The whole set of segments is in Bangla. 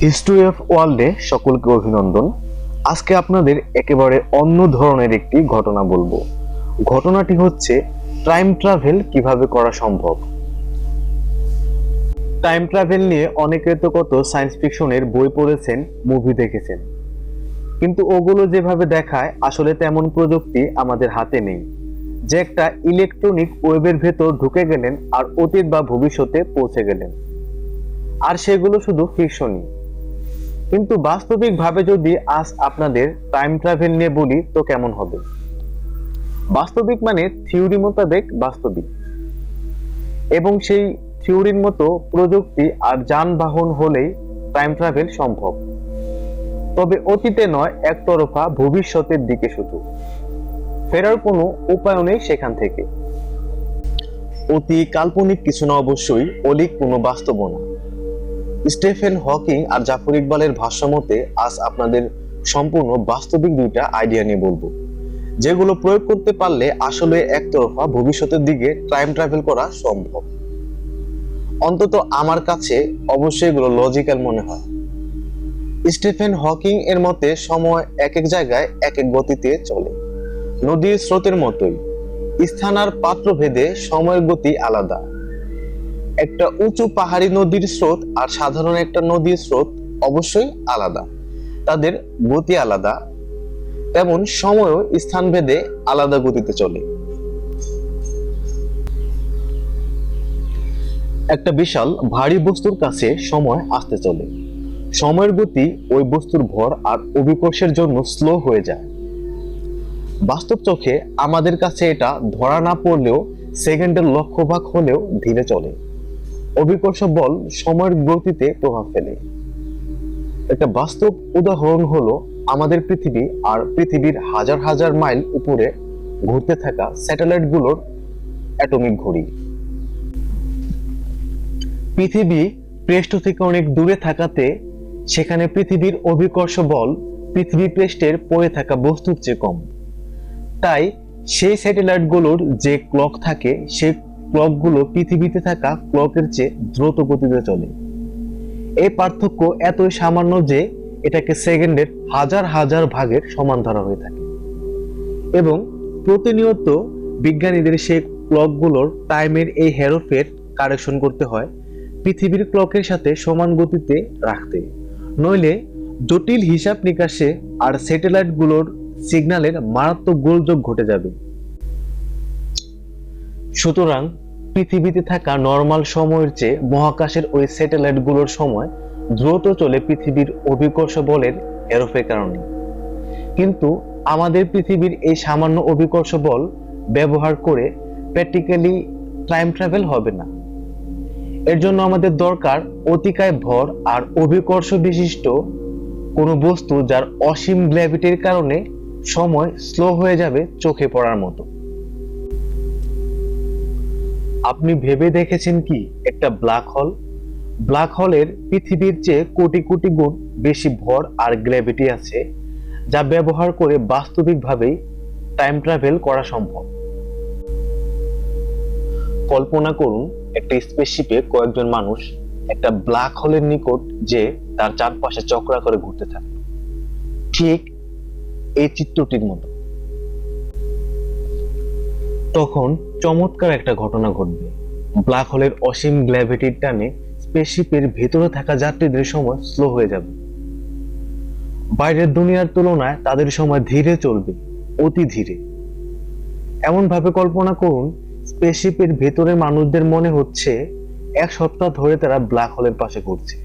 হিস্ট্রি অফ ওয়ার্ল্ডে সকলকে অভিনন্দন। আজকে আপনাদের একেবারে অন্য ধরনের একটি ঘটনা বলব। ঘটনাটি হচ্ছে টাইম ট্রাভেল কীভাবে করা সম্ভব। টাইম ট্রাভেল নিয়ে অনেকে তো কত সায়েন্স ফিকশনের বই পড়েছেন মুভি দেখেছেন। কিন্তু ওগুলো যেভাবে দেখায়, আসলে তেমন প্রযুক্তি আমাদের হাতে নেই। যে একটা ইলেকট্রনিক ওয়েবের ভেতর ঢুকে গেলেন আর অতীত বা ভবিষ্যতে পৌঁছে গেলেন। আর সেগুলো শুধু ফিকশনই কিন্তু বাস্তবিকভাবে যদি আজ আপনাদের টাইম ট্রাভেল নিয়ে বলি, তো কেমন হবে? বাস্তবিক মানে থিওরি মোতাবেক বাস্তবিক। এবং সেই থিওরির মতো প্রযুক্তি আর যানবাহন হলেই টাইম ট্রাভেল সম্ভব। তবে অতীতে নয়, একতরফা ভবিষ্যতের দিকে শুধু। ফেরার কোনো উপায় নেই সেখান থেকে। অতি কাল্পনিক কিছু না অবশ্যই, অলিক কোনো বাস্তব না। স্টেফেন হকিং আর জাফর ইকবালের ভাষ্যমতে, আজ আপনাদের সম্পূর্ণ বাস্তবিক দুইটা আইডিয়া নিয়ে বলব। যেগুলো প্রয়োগ করতে পারলে আসলে একতরফা ভবিষ্যতের দিকে টাইম ট্রাভেল করা সম্ভব। অন্তত আমার কাছে অবশ্যই এগুলো লজিক্যাল মনে হয়। স্টিফেন হকিং এর মতে, সময় এক এক জায়গায় এক এক গতিতে চলে। নদীর স্রোতের মতোই। স্থান আর পাত্র ভেদে সময়ের গতি আলাদা। একটা উঁচু পাহাড়ি নদীর স্রোত আর সাধারণ একটা নদীর স্রোত অবশ্যই আলাদা। তাদের গতি আলাদা, তেমন সময়ও স্থান ভেদে আলাদা গতিতে চলে। একটা বিশাল ভারী বস্তুর কাছে সময় আসতে চলে। সময়ের গতি ওই বস্তুর ভর আর অভিকর্ষের জন্য স্লো হয়ে যায়। বাস্তব চোখে আমাদের কাছে এটা ধরা না পড়লেও সেকেন্ডের লক্ষ্য ভাগ হলেও ধীরে চলে। অভিকর্ষ বল সময়ের গতিতে প্রভাব ফেলে। একটা বাস্তব উদাহরণ হলো আমাদের পৃথিবী আর পৃথিবীর হাজার হাজার মাইল উপরে ঘুরতে থাকা স্যাটেলাইটগুলোর অ্যাটমিক ঘড়ি। পৃথিবী পৃষ্ঠ থেকে অনেক দূরে থাকাতে সেখানে পৃথিবীর অভিকর্ষ বল পৃথিবী পৃষ্ঠের পড়ে থাকা বস্তুর চেয়ে কম। তাই সেই স্যাটেলাইটগুলোর যে ক্লক থাকে, সেই ক্লকগুলো পৃথিবীতে থাকা ক্লকের চেয়ে দ্রুত গতিতে চলে। এই পার্থক্য এতই সামান্য যে এটাকে সেকেন্ডের হাজার হাজার ভাগের সমান ধরা হয়ে থাকে। এবং প্রতিনিয়ত বিজ্ঞানীদের সেই ক্লকগুলোর টাইমের এই হেরোফের কারেকশন করতে হয় পৃথিবীর ক্লকের সাথে সমান গতিতে রাখতে। নইলে জটিল হিসাব নিকাশে আর স্যাটেলাইটগুলোর সিগন্যালের মারাত্মক গোলযোগ ঘটে যাবে। সুতরাং পৃথিবীতে থাকা নর্মাল সময়ের চেয়ে মহাকাশের ওই স্যাটেলাইটগুলোর সময় দ্রুত চলে পৃথিবীর অভিকর্ষ বলের এরফের কারণে। কিন্তু আমাদের পৃথিবীর এই সামান্য অভিকর্ষ বল ব্যবহার করে প্র্যাকটিক্যালি টাইম ট্রাভেল হবে না। এর জন্য আমাদের দরকার অতিকায় ভর আর অভিকর্ষ বিশিষ্ট কোনো বস্তু যার অসীম গ্র্যাভিটির কারণে সময় স্লো হয়ে যাবে চোখে পড়ার মতো। আপনি ভেবে দেখেছেন কি? একটা ব্ল্যাক হোল ব্ল্যাক হোলের পৃথিবীর চেয়ে কোটি কোটি গুণ বেশি ভর আর গ্র্যাভিটি আছে, যা ব্যবহার করে বাস্তবিকভাবেই টাইম ট্রাভেল করা সম্ভব। কল্পনা করুন, একটা স্পেসশিপে কয়েকজন মানুষ একটা ব্ল্যাক হোলের নিকট যে তার চারপাশে চক্রাকারে ঘুরতে থাকে। ঠিক এই চিত্রটির মতো। তখন চমৎকার একটা ঘটনা ঘটবে। ব্ল্যাক হোলের অসীম গ্র্যাভিটির টানে স্পেসশিপের ভেতরে থাকা যাত্রীদের সময় স্লো হয়ে যাবে। বাইরের দুনিয়ার তুলনায় তাদের সময় ধীরে চলবে, অতি ধীরে। এমন ভাবে কল্পনা করুন, স্পেসশিপের ভেতরে মানুষদের মনে হচ্ছে এক সপ্তাহ ধরে তারা ব্ল্যাক হোলের পাশে ঘুরছে।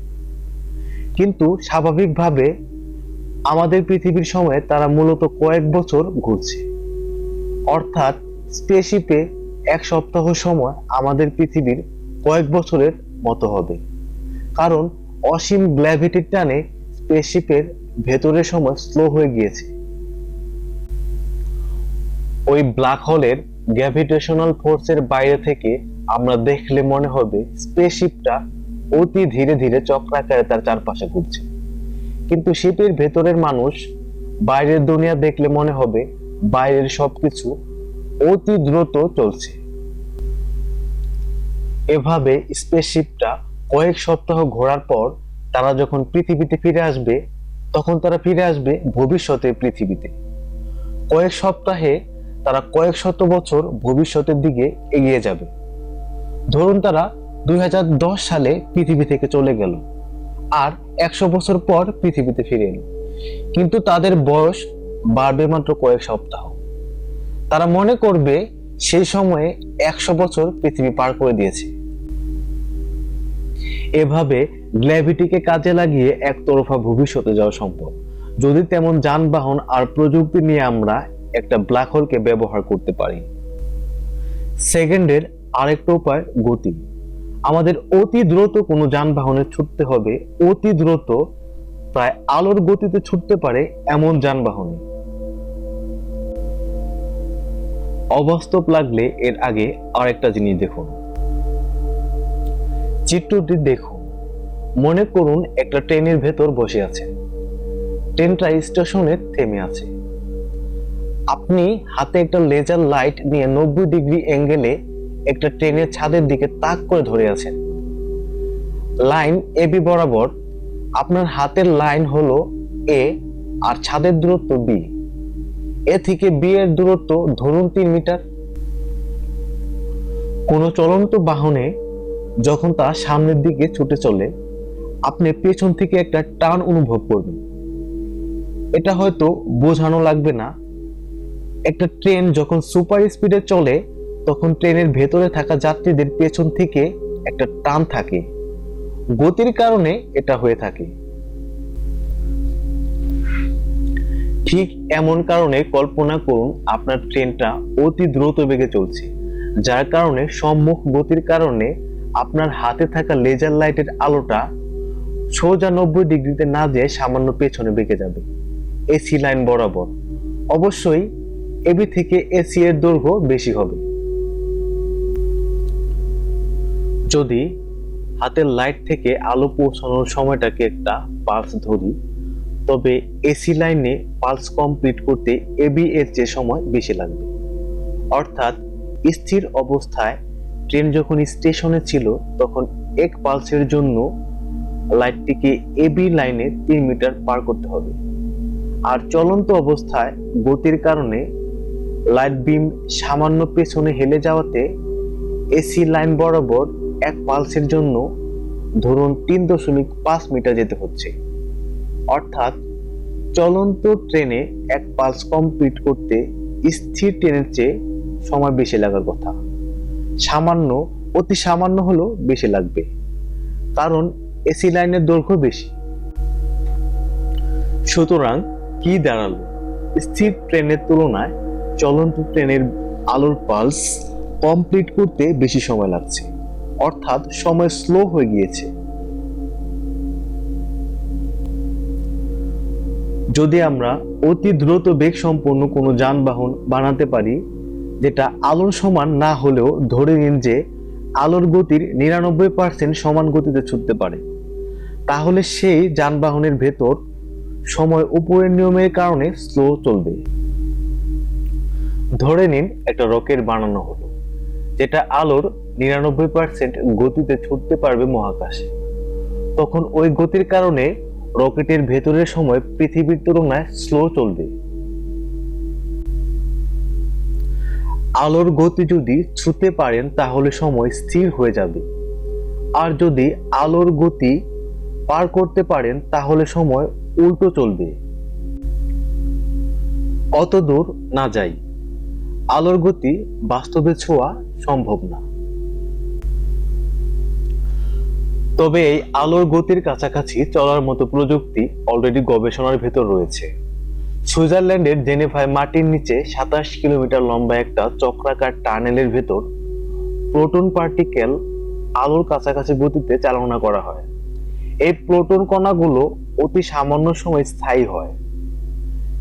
কিন্তু স্বাভাবিকভাবে আমাদের পৃথিবীর সময়ে তারা মূলত কয়েক বছর ঘুরছে। অর্থাৎ স্পেসশিপে এক সপ্তাহ সময় আমাদের পৃথিবীর কয়েক বছরের মতো হবে। কারণ অসীম গ্র্যাভিটির টানে স্পেসশিপের ভেতরের সময় স্লো হয়ে গিয়েছে। ওই ব্ল্যাক হোলের গ্র্যাভিটেশনাল ফোর্সের বাইরে থেকে আমরা দেখলে মনে হবে স্পেসশিপটা অতি ধীরে ধীরে চক্রাকারে তার চারপাশে ঘুরছে। কিন্তু শিপের ভেতরের মানুষ বাইরের দুনিয়া দেখলে মনে হবে বাইরের সবকিছু অতি দ্রুত চলছে। এভাবে স্পেসশিপটা কয়েক সপ্তাহ ঘোরার পর তারা যখন পৃথিবীতে ফিরে আসবে, তখন তারা ফিরে আসবে ভবিষ্যতের পৃথিবীতে। কয়েক সপ্তাহে তারা কয়েক শত বছর ভবিষ্যতের দিকে এগিয়ে যাবে। ধরুন তারা দুই হাজার দশ সালে পৃথিবী থেকে চলে গেল আর একশো বছর পর পৃথিবীতে ফিরে এলো। কিন্তু তাদের বয়স বাড়বে মাত্র কয়েক সপ্তাহ। তারা মনে করবে সেই সময়ে একশো বছর পৃথিবী পার করে দিয়েছে। এভাবে গ্র্যাভিটিকে কাজে লাগিয়ে একতরফা ভবিষ্যতে যাওয়া সম্ভব। যদি তেমন যানবাহন আর প্রযুক্তি নিয়ে আমরা একটা ব্ল্যাক হোলকে ব্যবহার করতে পারি। সেকেন্ডের আরেকটা উপায় গতি। আমাদের অতি দ্রুত কোনো যানবাহনে ছুটতে হবে, অতি দ্রুত প্রায় আলোর গতিতে ছুটতে পারে এমন যানবাহনে। অবাস্তব লাগলে এর আগে আরেকটা জিনিস দেখুন। চিত্রটি দেখুন। মনে করুন একটা ট্রেনের ভেতর বসে আছেন ট্রেনটা স্টেশনে থেমে আছে। আপনি হাতে একটা লেজার লাইট নিয়ে নব্বই ডিগ্রি অ্যাঙ্গেলে একটা ট্রেনের ছাদের দিকে তাক করে ধরে আছেন। লাইন এ বি বরাবর। আপনার হাতের লাইন হলো এ আর ছাদের দূরত্ব বি। এ থেকে বি এর দূরত্ব ধরুন তিন মিটার। কোনো চলন্ত বাহনে যখন তা সামনের দিকে ছুটে চলে, আপনি পেছন থেকে একটা টান অনুভব করবেন। এটা হয়তো বোঝানো লাগবে না। একটা ট্রেন যখন সুপার স্পিডে চলে, তখন ট্রেনের ভেতরে থাকা যাত্রীদের পেছন থেকে একটা টান থাকে। গতির কারণে এটা হয়ে থাকে। ঠিক এমন কারণে কল্পনা করুন আপনার ট্রেনটা অতি দ্রুত বেগে চলছে, যার কারণে সম্মুখ গতির কারণে আপনার হাতে থাকা লেজার লাইটের আলোটা সোজা নব্বই ডিগ্রিতে না যেয়ে সামান্য পেছনে বেঁকে যাবে। এসি লাইন বরাবর। অবশ্যই এবি থেকে এসি এর দৈর্ঘ্য বেশি হবে। যদি হাতের লাইট থেকে আলো পৌঁছানোর সময়টাকে একটা পালস ধরি তবে এসি লাইনে পালস কমপ্লিট করতে এবি এর যে সময় বেশি লাগবে। অর্থাৎ স্থির অবস্থায় ট্রেন যখন স্টেশনে ছিল, তখন এক পালসের জন্য লাইটটিকে এবি লাইনে তিন মিটার পার করতে হবে। আর চলন্ত অবস্থায় গতির কারণে লাইট বিম সামান্য পেছনে হেলে যাওয়াতে এসি লাইন বরাবর এক পালসের জন্য ধরুন তিন দশমিক পাঁচ মিটার যেতে হচ্ছে। অর্থাৎ চলন্ত ট্রেনে এক পালস কমপ্লিট করতে স্থির ট্রেনের চেয়ে সময় বেশি লাগার কথা। সামান্য, অতি সামান্য হলেও বেশি লাগবে। কারণ এসি লাইনের দৈর্ঘ্য বেশি। সুতরাং কি দাঁড়াল? স্থির ট্রেনের তুলনায় চলন্ত ট্রেনের আলোর পালস কমপ্লিট করতে বেশি সময় লাগছে। অর্থাৎ সময় স্লো হয়ে গিয়েছে। যদি আমরা অতি দ্রুত বেগ সম্পন্ন কোনো যানবাহন বানাতে পারি, যেটা আলোর সমান না হলেও ধরে নিন যে আলোর গতির নিরানব্বই পার্সেন্ট সমান গতিতে ছুটতে পারে, তাহলে সেই যানবাহনের ভেতর সময় উপরের নিয়মের কারণে স্লো চলবে। ধরে নিন একটা রকেট বানানো হলো, যেটা আলোর নিরানব্বই পার্সেন্ট গতিতে ছুটতে পারবে মহাকাশে। তখন ওই গতির কারণে রকেটের ভেতরের সময় পৃথিবীর তুলনায় স্লো চলবে। আলোর গতি যদি ছুতে পারেন, তাহলে সময় স্থির হয়ে যাবে। আর যদি আলোর গতি পার করতে পারেন, তাহলে সময় উল্টো চলবে। অত দূর না যাই। আলোর গতি বাস্তবে ছোঁয়া সম্ভব না। তবে এই আলোর গতির কাছাকাছি চলার মতো প্রযুক্তি অলরেডি গবেষণার ভেতর রয়েছে। সুইজারল্যান্ডের জেনেভায় মাটির নিচে সাতাশ কিলোমিটার লম্বা একটা চক্রাকার টানেলের ভেতর প্রোটন পার্টিকেল আলোর কাছাকাছি গতিতে চালনা করা হয়। এই প্রোটন কণাগুলো অতি সামান্য সময় স্থায়ী হয়।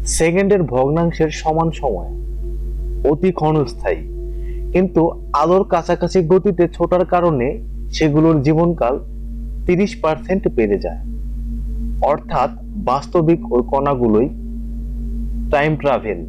সেকেন্ডের ভগ্নাংশের সমান সময় অতি ক্ষণস্থায়ী। কিন্তু আলোর কাছাকাছি গতিতে ছোটার কারণে সেগুলোর জীবনকাল তিরিশ পার্সেন্ট বেড়ে যায়। অর্থাৎ বাস্তবিক ওই কণাগুলোই টাইম ট্রাভেল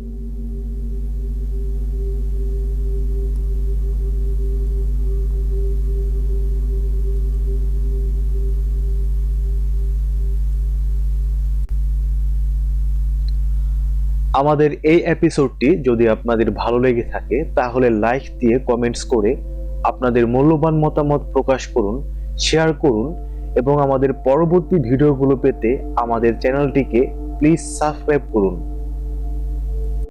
আমাদের এই এপিসোডটি যদি আপনাদের ভালো লেগে থাকে, তাহলে লাইক দিয়ে কমেন্টস করে আপনাদের মূল্যবান মতামত প্রকাশ করুন। শেয়ার করুন এবং আমাদের পরবর্তী ভিডিওগুলো পেতে আমাদের চ্যানেলটিকে প্লিজ সাবস্ক্রাইব করুন।